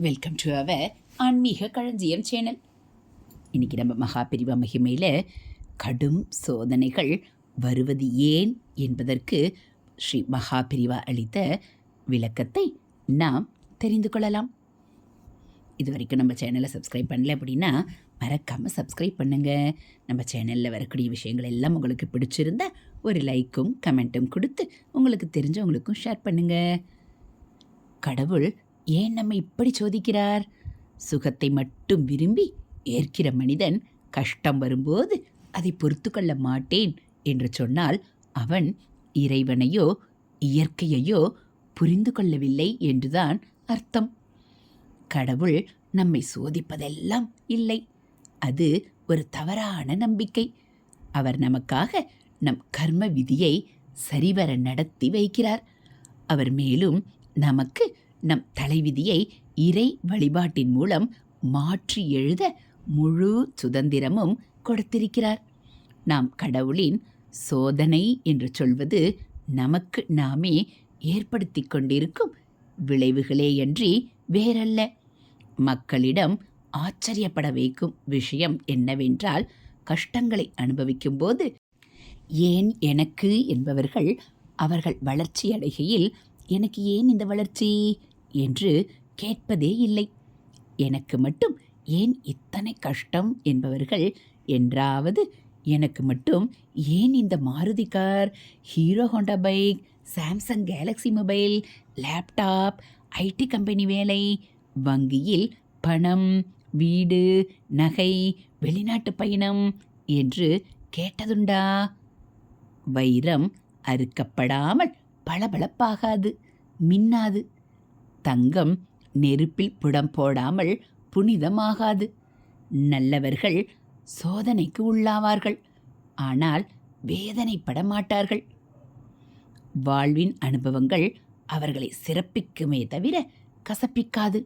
Welcome to our ஆன்மீக களஞ்சியம் channel இன்னைக்கு நம்ம மகாபிரிவா மகிமையில் கடும் சோதனைகள் வருவது ஏன் என்பதற்கு ஸ்ரீ மகாபிரிவா அளித்த விளக்கத்தை நாம் தெரிந்து கொள்ளலாம். இது வரைக்கும் நம்ம சேனலை சப்ஸ்கிரைப் பண்ணல அப்படின்னா மறக்காமல் சப்ஸ்கிரைப் பண்ணுங்கள் நம்ம சேனலில் வரக்கூடிய விஷயங்கள் எல்லாம் உங்களுக்கு பிடிச்சிருந்தா ஒரு லைக்கும் கமெண்ட்டும் கொடுத்து உங்களுக்கு தெரிஞ்சவங்களுக்கும் ஷேர் பண்ணுங்கள் கடவுள் ஏன் நம்மை இப்படி சோதிக்கிறார்? சுகத்தை மட்டும் விரும்பி ஏற்கிற மனிதன் கஷ்டம் வரும்போது அதை பொறுத்து கொள்ள மாட்டேன் என்று சொன்னால் அவன் இறைவனையோ இயற்கையையோ புரிந்து கொள்ளவில்லை என்றுதான் அர்த்தம். கடவுள் நம்மை சோதிப்பதெல்லாம் இல்லை. அது ஒரு தவறான நம்பிக்கை. அவர் நமக்காக நம் கர்ம விதியை சரிவர நடத்தி வைக்கிறார். அவர் மேலும் நமக்கு நம் தலைவிதியை இறை வழிபாட்டின் மூலம் மாற்றி எழுத முழு சுதந்திரமும் கொடுத்திருக்கிறார். நாம் கடவுளின் சோதனை என்று சொல்வது நமக்கு நாமே ஏற்படுத்தி கொண்டிருக்கும் விளைவுகளேயன்றி வேறல்ல. மக்களிடம் ஆச்சரியப்பட வைக்கும் விஷயம் என்னவென்றால் கஷ்டங்களை அனுபவிக்கும்போது ஏன் எனக்கு என்பவர்கள் அவர்கள் வளர்ச்சி அடைகையில் எனக்கு ஏன் இந்த வளர்ச்சி? என்று கேட்பதே இல்லை. எனக்கு மட்டும் ஏன் இத்தனை கஷ்டம் என்பவர்கள்? என்றாவது எனக்கு மட்டும் ஏன் இந்த Maruti car Hero Honda bike Samsung Galaxy mobile laptop IT company வேலை வங்கியில் பணம் வீடு நகை வெளிநாட்டு பயணம் என்று கேட்டதுண்டா? வைரம் அறுக்கப்படாமல் பளபளப்பாகாது மின்னாது. தங்கம் நெருப்பில் புடம் போடாமல் புனிதமாகாது. நல்லவர்கள் சோதனைக்கு உள்ளாவார்கள் ஆனால் வேதனைப்பட மாட்டார்கள் வாழ்வின் அனுபவங்கள் அவர்களை சிறப்பிக்குமே தவிர கசப்பிக்காது.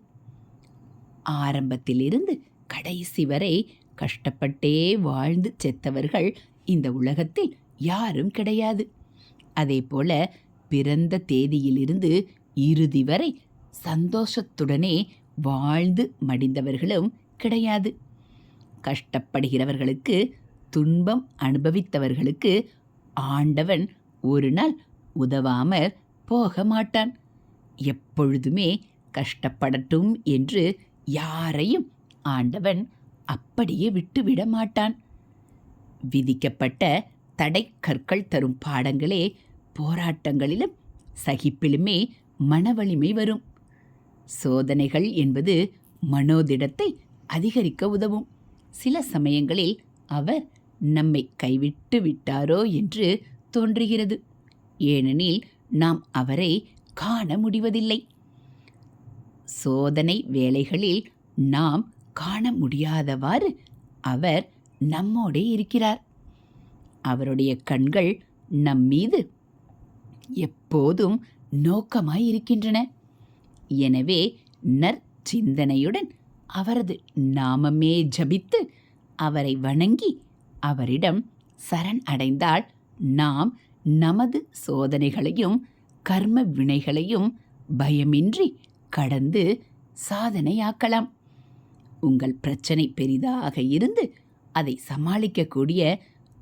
ஆரம்பத்திலிருந்து கடைசி வரை கஷ்டப்பட்டே வாழ்ந்து செத்தவர்கள் இந்த உலகத்தில் யாரும் கிடையாது. அதேபோல பிறந்த தேதியிலிருந்து இறுதி வரை சந்தோஷத்துடனே வாழ்ந்து மடிந்தவர்களும் கிடையாது. கஷ்டப்படுகிறவர்களுக்கு துன்பம் அனுபவித்தவர்களுக்கு ஆண்டவன் ஒரு நாள் உதவாமல் போக மாட்டான். எப்பொழுதுமே கஷ்டப்படட்டும் என்று யாரையும் ஆண்டவன் அப்படியே விட்டுவிட மாட்டான். விதிக்கப்பட்ட தடை கற்கள் தரும் பாடங்களே போராட்டங்களிலும் சகிப்பிலுமே மனவலிமை வரும். சோதனைகள் என்பது மனோதிடத்தை அதிகரிக்க உதவும். சில சமயங்களில் அவர் நம்மை கைவிட்டு விட்டாரோ என்று தோன்றுகிறது. ஏனெனில் நாம் அவரை காண முடிவதில்லை. சோதனை வேலைகளில் நாம் காண முடியாதவாறு அவர் நம்மோடே இருக்கிறார். அவருடைய கண்கள் நம் மீது எப்போதும் நோக்கமாய் இருக்கின்றன எனவே நற்சிந்தனையுடன் அவரது நாமமே ஜபித்து அவரை வணங்கி அவரிடம் சரண் அடைந்தால் நாம் நமது சோதனைகளையும் கர்ம வினைகளையும் பயமின்றி கடந்து சாதனையாக்கலாம். உங்கள் பிரச்சனை பெரிதாக இருந்து அதை சமாளிக்கக்கூடிய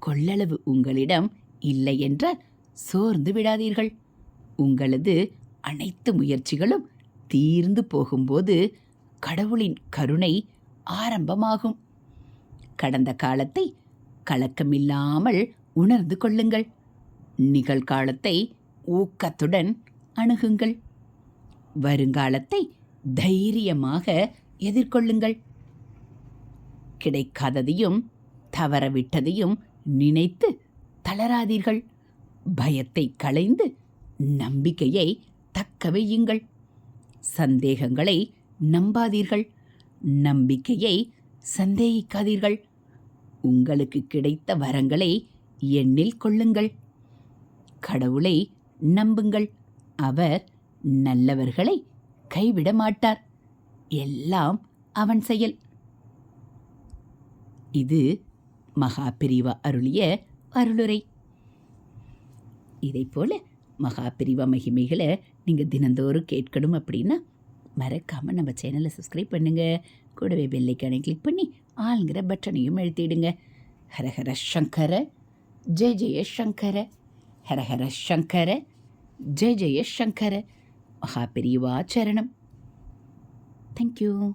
கொள்ளளவு உங்களிடம் இல்லை என்றால் சோர்ந்து விடாதீர்கள். உங்களது அனைத்து முயற்சிகளும் தீர்ந்து போகும்போது கடவுளின் கருணை ஆரம்பமாகும். கடந்த காலத்தை கலக்கமில்லாமல் உணர்ந்து கொள்ளுங்கள். நிகழ்காலத்தை ஊக்கத்துடன் அணுகுங்கள். வருங்காலத்தை தைரியமாக எதிர்கொள்ளுங்கள். கிடைக்காததையும் தவறவிட்டதையும் நினைத்து தளராதீர்கள். பயத்தை களைந்து நம்பிக்கையை தக்க வையுங்கள். சந்தேகங்களை நம்பாதீர்கள். நம்பிக்கையை சந்தேகிக்காதீர்கள். உங்களுக்கு கிடைத்த வரங்களை எண்ணில் கொள்ளுங்கள். கடவுளை நம்புங்கள். அவர் நல்லவர்களை கைவிட மாட்டார். எல்லாம் அவன் செயல். இது மகா பிரிவா அருளிய அருளுரை. இதைப்போல போல மகா பிரிவா மகிமைகளை நீங்கள் தினந்தோறும் கேட்கணும் அப்படின்னா மறக்காமல் நம்ம சேனலை சப்ஸ்கிரைப் பண்ணுங்கள் கூடவே பெல்லைக்கானை கிளிக் பண்ணி ஆளுங்கிற பட்டனையும் எழுத்திடுங்க ஹரஹர சங்கர ஜெய ஜெய சங்கர ஹரஹர சங்கர ஜெய ஜெய சங்கர மகா பிரிவா சரணம். தேங்க்யூ